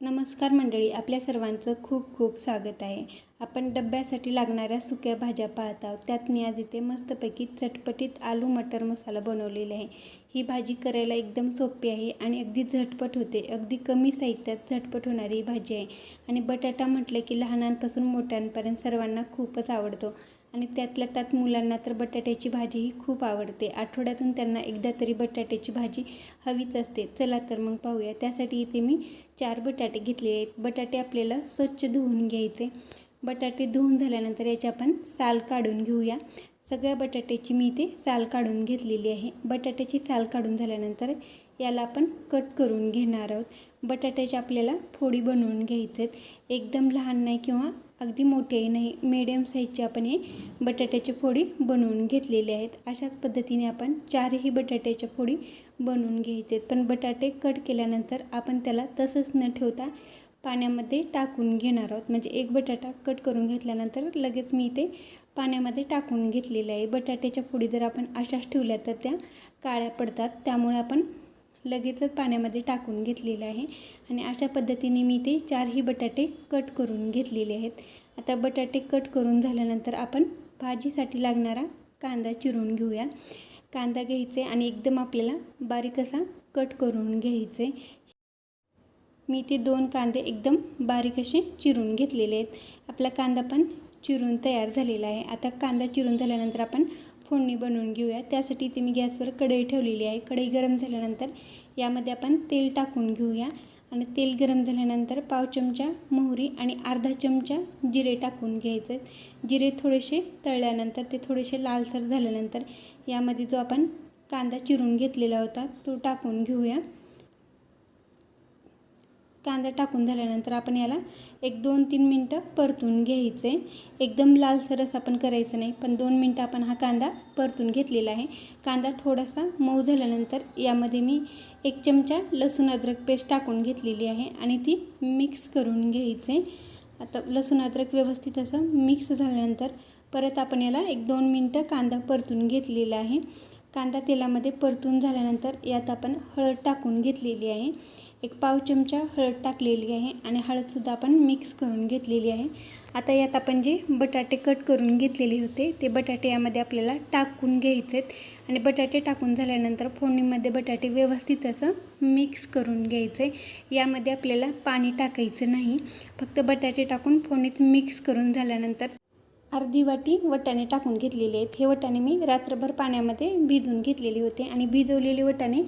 नमस्कार मंडळी आपल्या सर्वांचं खूप खूप स्वागत आहे. आपण डब्यासाठी लागणाऱ्या सुक्या भाज्या पाहत. आहोत त्यात मी आज इथे मस्तपैकी चटपटीत आलू मटर मसाला बनवलेला आहे. ही भाजी करायला एकदम सोपी आहे आणि अगदी झटपट होते. अगदी कमी साहित्यात झटपट होणारी ही भाजी आहे. आणि बटाटा म्हटलं की लहानांपासून मोठ्यांपर्यंत सर्वांना खूपच आवडतो. आणि त्यातल्या त्यात मुलांना तर बटाट्याची भाजी ही खूप आवडते. आठवड्यातून त्यांना एकदा तरी बटाट्याची भाजी हवीच असते. चला तर मग पाहूया. त्यासाठी इथे मी चार बटाटे घेतले आहेत. बटाटे आपल्याला स्वच्छ धुवून घ्यायचे. बटाटे धुवून झाल्यानंतर याची आपण साल काढून घेऊया. सगळ्या बटाट्याची मी इथे साल काढून घेतलेली आहे. बटाट्याची साल काढून झाल्यानंतर याला आपण कट करून घेणार आहोत. बटाट्याची आपल्याला फोडी बनवून घ्यायचे आहेत. एकदम लहान नाही किंवा अगदी मोठेही नाही मीडियम साईजचे आपण हे बटाट्याची फोडी बनवून घेतलेले आहेत. अशाच पद्धतीने आपण चारही बटाट्याच्या फोडी बनवून घ्यायचे आहेत. पण बटाटे कट केल्यानंतर आपण त्याला तसंच न ठेवता पाण्यामध्ये टाकून घेणार आहोत. म्हणजे एक बटाटा कट करून घेतल्यानंतर लगेच मी इथे पाण्यामध्ये टाकून घेतलेले आहे. बटाट्याच्या फोडी जर आपण अशाच ठेवल्या तर त्या काळ्या पडतात. त्यामुळे आपण लगेचच पाण्यामध्ये टाकून घेतलेलं आहे. आणि अशा पद्धतीने मी ते चारही बटाटे कट करून घेतलेले आहेत. आता बटाटे कट करून झाल्यानंतर आपण भाजीसाठी लागणारा कांदा चिरून घेऊया. कांदा घ्यायचे आणि एकदम आपल्याला बारीक असा कट करून घ्यायचे. मी ते दोन कांदे एकदम बारीक असे चिरून घेतलेले आहेत. आपला कांदा पण चिरून तयार झालेला आहे. आता कांदा चिरून झाल्यानंतर आपण फोडणी बनवून घेऊया. त्यासाठी इथे मी गॅसवर कढई ठेवलेली आहे. कढई गरम झाल्यानंतर यामध्ये आपण तेल टाकून घेऊया. आणि तेल गरम झाल्यानंतर पाव चमचा मोहरी आणि अर्धा चमचा जिरे टाकून घ्यायचे जिरे थोडेसे तळल्यानंतर ते थोडेसे लालसर झाल्यानंतर यामध्ये जो आपण कांदा चिरून घेतलेला होता तो टाकून घेऊया. कांदा टाकून झाल्यानंतर आपण याला एक दोन तीन मिनटं परतून घ्यायचे. एकदम लालसर असं आपण करायचं नाही पण दोन मिनटं आपण हा कांदा परतून घेतलेला आहे. कांदा थोडासा मऊ झाल्यानंतर यामध्ये मी एक चमचा लसूण अद्रक पेस्ट टाकून घेतलेली आहे आणि ती मिक्स करून घ्यायचे. आता लसूण अद्रक व्यवस्थित असं मिक्स झाल्यानंतर परत आपण याला एक दोन मिनटं कांदा परतून घेतलेला आहे. कांदा तेलामध्ये परतून झाल्यानंतर यात आपण हळद टाकून घेतलेली आहे. एक पाव चमचा हळद टाकलेली आहे आणि हळदसुद्धा आपण मिक्स करून घेतलेली आहे. आता यात आपण जे बटाटे कट करून घेतलेले होते ते बटाटे यामध्ये आपल्याला टाकून घ्यायचे आहेत आणि बटाटे टाकून झाल्यानंतर फोडणीमध्ये बटाटे व्यवस्थित असं मिक्स करून घ्यायचे. यामध्ये आपल्याला पाणी टाकायचं नाही. फक्त बटाटे टाकून फोडणीत मिक्स करून झाल्यानंतर अर्धी वाटी वटाणे टाकून घेतलेले आहेत. हे वटाणे मी रात्रभर पाण्यामध्ये भिजून घेतलेले होते आणि भिजवलेले वटाणे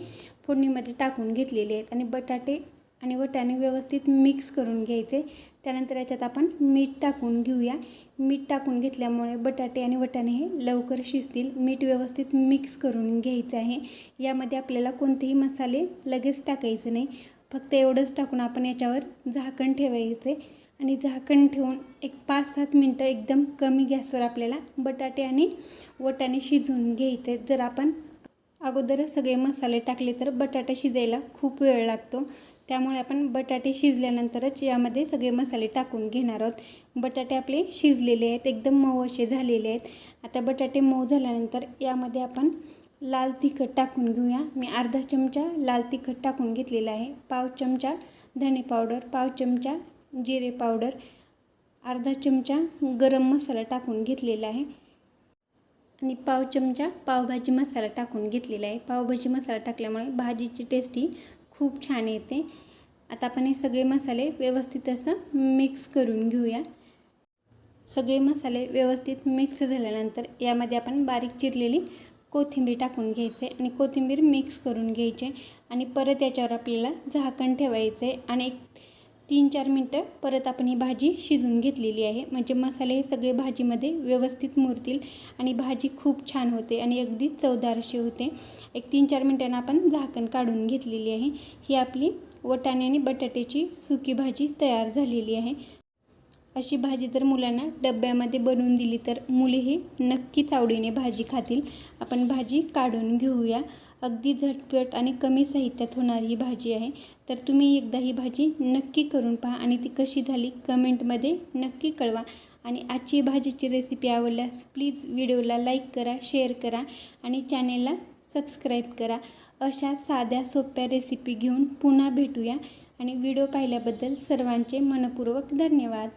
फोडणीमध्ये टाकून घेतलेले आहेत आणि बटाटे आणि वटाणे व्यवस्थित मिक्स करून घ्यायचे. त्यानंतर याच्यात आपण मीठ टाकून घेऊया. मीठ टाकून घेतल्यामुळे बटाटे आणि वटाणे हे लवकर शिजतील. मीठ व्यवस्थित मिक्स करून घ्यायचं आहे. यामध्ये आपल्याला कोणतेही मसाले लगेच टाकायचे नाही. फक्त एवढंच टाकून आपण याच्यावर झाकण ठेवायचे. आणि झाकण ठेवून एक पाच सात मिनटं एकदम कमी गॅसवर आपल्याला बटाटे आणि वटाणे शिजवून घ्यायचे. जर आपण अगोदरच सगळे मसाले टाकले तर बटाटा शिजायला खूप वेळ लागतो. त्यामुळे आपण बटाटे शिजल्यानंतरच यामध्ये सगळे मसाले टाकून घेणार आहोत. बटाटे आपले शिजलेले आहेत एकदम मऊ असे झालेले आहेत. आता बटाटे मऊ झाल्यानंतर यामध्ये आपण लाल तिखट टाकून घेऊया. मी अर्धा चमचा लाल तिखट टाकून घेतलेला आहे. पाव चमचा धणे पावडर पाव चमचा जिरे पावडर अर्धा चमचा गरम मसाला टाकून घेतलेला आहे. आणि पाव चमचा पावभाजी मसाला टाकून घेतलेला आहे. पावभाजी मसाला टाकल्यामुळे भाजीची टेस्टी खूप छान येते. आता आपण हे सगळे मसाले व्यवस्थित असं मिक्स करून घेऊया. सगळे मसाले व्यवस्थित मिक्स झाल्यानंतर यामध्ये आपण बारीक चिरलेली कोथिंबीर टाकून घ्यायचे आणि कोथिंबीर मिक्स करून घ्यायचे. आणि परत याच्यावर आपल्याला झाकण ठेवायचे आणि एक तीन चार मिनटं परत आपण ही भाजी शिजून घेतलेली आहे. म्हणजे मसाले हे सगळे भाजीमध्ये व्यवस्थित मुरतील आणि भाजी खूप छान होते आणि अगदी चवदार अशी होते. एक तीन चार मिनटांना आपण झाकण काढून घेतलेली आहे. ही आपली वटाणे आणि बटाट्याची सुकी भाजी तयार झालेली आहे. अशी भाजी जर मुलांना डब्यामध्ये बनवून दिली तर मुलेही नक्कीच आवडीने भाजी खातील. आपण भाजी काढून घेऊया. अगदी झटपट आणि कमी साहित्यात होणारी ही भाजी आहे. तर तुम्ही एकदा ही भाजी नक्की करून पहा आणि ती कशी झाली कमेंटमध्ये नक्की कळवा. आणि आजची भाजीची रेसिपी आवडल्यास प्लीज व्हिडिओला लाईक करा शेअर करा आणि चॅनेलला सबस्क्राईब करा. अशा साध्या सोप्या रेसिपी घेऊन पुन्हा भेटूया. आणि व्हिडिओ पाहिल्याबद्दल सर्वांचे मनपूर्वक धन्यवाद.